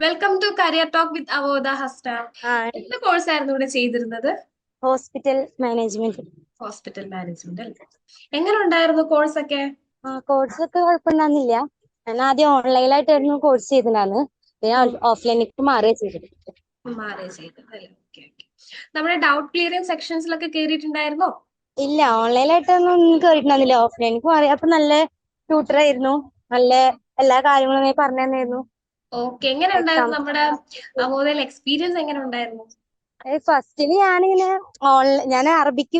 Welcome to career talk with അവോദ Hasna ആ എന്ത് കോഴ്സ് ആയിരുന്നു ഇവിടെ ചെയ്തിരുന്നത്? ഹോസ്പിറ്റൽ മാനേജ്മെന്റ് ഹോസ്പിറ്റൽ മാനേജ്മെന്റ് അല്ലേ? എങ്ങനെ ഉണ്ടായിരുന്നു കോഴ്സ് ഒക്കെ കോഴ്സ് ഒക്കെ കുഴപ്പമുണ്ടായിരുന്നില്ല ഞാൻ ആദ്യം ഓൺലൈനായിട്ടായിരുന്നു കോഴ്സ് ചെയ്തിട്ടുണ്ടായിരുന്നു ഞാൻ ഓഫ്ലൈനിലേക്ക് മാറുക ചെയ്തത് മാറി ചെയ്തത് അല്ലേ? ഓക്കെ ഓക്കെ നമ്മുടെ ഡൗട്ട് ക്ലിയറിംഗ് സെക്ഷൻസിലൊക്കെ കേറിയിട്ടുണ്ടായിരുന്നോ? ഇല്ല ഓൺലൈനായിട്ടൊന്നും ഒന്നും കേറിയിട്ടുണ്ടായിരുന്നില്ല. ഓഫ്ലൈനിലേക്ക് മാറി. അപ്പൊ നല്ല ട്യൂട്ടർ ആയിരുന്നു. നല്ല എല്ലാ കാര്യങ്ങളും പറഞ്ഞു തന്നായിരുന്നു ഓക്കെ എങ്ങനെ ഉണ്ടായിരുന്നു നമ്മുടെ അവോദയിൽ എക്സ്പീരിയൻസ് എങ്ങനെ ഉണ്ടായിരുന്നു ഫസ്റ്റിൽ ഞാനിങ്ങനെ ഓൺലൈൻ ഞാൻ അറബിക്ക്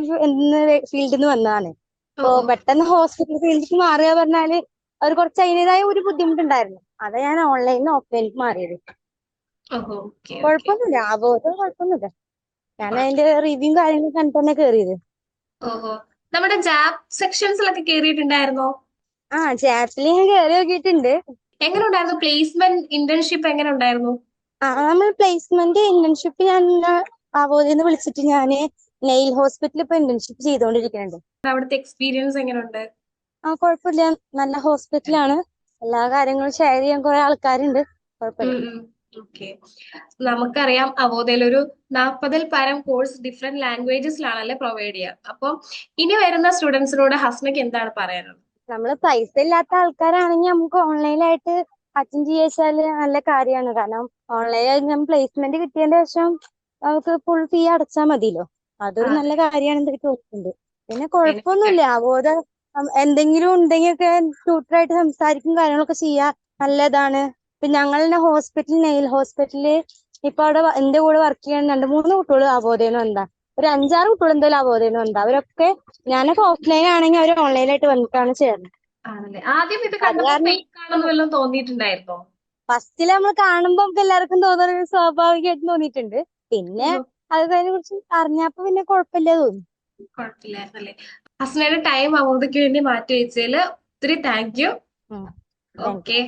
ഫീൽഡിൽ നിന്ന് വന്നതാണ്. അപ്പൊ പെട്ടെന്ന് ഹോസ്പിറ്റൽ ഫീൽഡിലേക്ക് മാറുക പറഞ്ഞാൽ അവർ കുറച്ച് അതിന്റെതായ ഒരു ബുദ്ധിമുട്ടുണ്ടായിരുന്നു. അതാ ഞാൻ ഓൺലൈനിൽ നിന്ന് ഓഫ്ലൈനിലേക്ക് മാറിയത്. കുഴപ്പമൊന്നുമില്ല. അബോധം കുഴപ്പമൊന്നുമില്ല. ഞാൻ അതിന്റെ റിവ്യൂ കാര്യങ്ങളും കണ്ടിട്ട് തന്നെ കേറിയത്. നമ്മുടെ ജാബ് സെക്ഷൻസിലൊക്കെ കേറിയിട്ടുണ്ടായിരുന്നോ? ആ ജാപ്പിൽ ഞാൻ കേറി നോക്കിയിട്ടുണ്ട്. എങ്ങനെ ഉണ്ടായിരുന്നു പ്ലേസ്മെന്റ് ഇന്റേൺഷിപ്പ് എങ്ങനെ ഉണ്ടായിരുന്നു ആ നമ്മൾ പ്ലേസ്മെന്റ് ഇന്റേൺഷിപ്പ് ഞാൻ നിന്ന് വിളിച്ചിട്ട് ഞാൻ നെയിൽ ഹോസ്പിറ്റലിൽ ഇപ്പൊ ഇന്റേൺഷിപ്പ് ചെയ്തുകൊണ്ടിരിക്കുന്നുണ്ട് അവിടുത്തെ എക്സ്പീരിയൻസ് എങ്ങനെ ഉണ്ട് ആ കുഴപ്പമില്ല നല്ല ഹോസ്പിറ്റലാണ് എല്ലാ കാര്യങ്ങളും ഷെയർ ചെയ്യാൻ കുറെ ആൾക്കാരുണ്ട്. കുഴപ്പമില്ല ഓക്കെ നമുക്കറിയാം അവോദയിൽ ഒരു നാൽപ്പതിൽ പരം കോഴ്സ് ഡിഫറെന്റ് ലാംഗ്വേജസിലാണല്ലേ പ്രൊവൈഡ് ചെയ്യുക അപ്പം ഇനി വരുന്ന സ്റ്റുഡൻസിനോട് ഹസ്നയ്ക്ക് എന്താണ് പറയാനുള്ളത്? നമ്മൾ പൈസ ഇല്ലാത്ത ആൾക്കാരാണെങ്കിൽ നമുക്ക് ഓൺലൈനായിട്ട് അറ്റൻഡ് ചെയ്യാച്ചാൽ നല്ല കാര്യമാണ്. കാരണം ഓൺലൈനായി നമ്മൾ പ്ലേസ്മെന്റ് കിട്ടിയതിന്റെ ശേഷം നമുക്ക് ഫുൾ ഫീ അടച്ചാൽ മതിയല്ലോ. അതൊരു നല്ല കാര്യമാണെന്ന് എനിക്ക് തോന്നുന്നുണ്ട്. പിന്നെ കുഴപ്പമൊന്നുമില്ല. അതുപോലെ എന്തെങ്കിലും ഉണ്ടെങ്കിൽ ഒക്കെ ട്യൂട്ടറായിട്ട് സംസാരിക്കും കാര്യങ്ങളൊക്കെ ചെയ്യാ. നല്ലതാണ്. ഇപ്പൊ ഞങ്ങളുടെ ഹോസ്പിറ്റൽ നെയിൽ ഹോസ്പിറ്റലിൽ ഇപ്പൊ അവിടെ എന്റെ കൂടെ വർക്ക് ചെയ്യാൻ രണ്ട് മൂന്ന് കുട്ടികൾ അവോധേന്ന് വന്നതാ. ഒരു അഞ്ചാറ് കുട്ടികൾ എന്തായാലും അവോധേന്ന് വന്നതാ അവരൊക്കെ ഞാനൊക്കെ ഓഫ്ലൈൻ ആണെങ്കിൽ അവർ ഓൺലൈനായിട്ട് വന്നിട്ടാണ് ചേർന്നത് ആദ്യം ഇത് വല്ലതും തോന്നിയിട്ടുണ്ടായിരുന്നോ? ഫസ്റ്റിൽ നമ്മൾ കാണുമ്പോൾ നമുക്ക് എല്ലാവർക്കും തോന്നുന്ന ഒരു സ്വാഭാവികമായിട്ട് തോന്നിയിട്ടുണ്ട്. പിന്നെ അതിനെ കുറിച്ച് അറിഞ്ഞപ്പോ പിന്നെ കുഴപ്പമില്ല തോന്നി. കുഴപ്പമില്ലായിരുന്നല്ലേ? ഹസ്നയുടെ ടൈം അവോദയ്ക്ക് വേണ്ടി മാറ്റി വെച്ചതിൽ ഒത്തിരി താങ്ക് യു. ഓക്കെ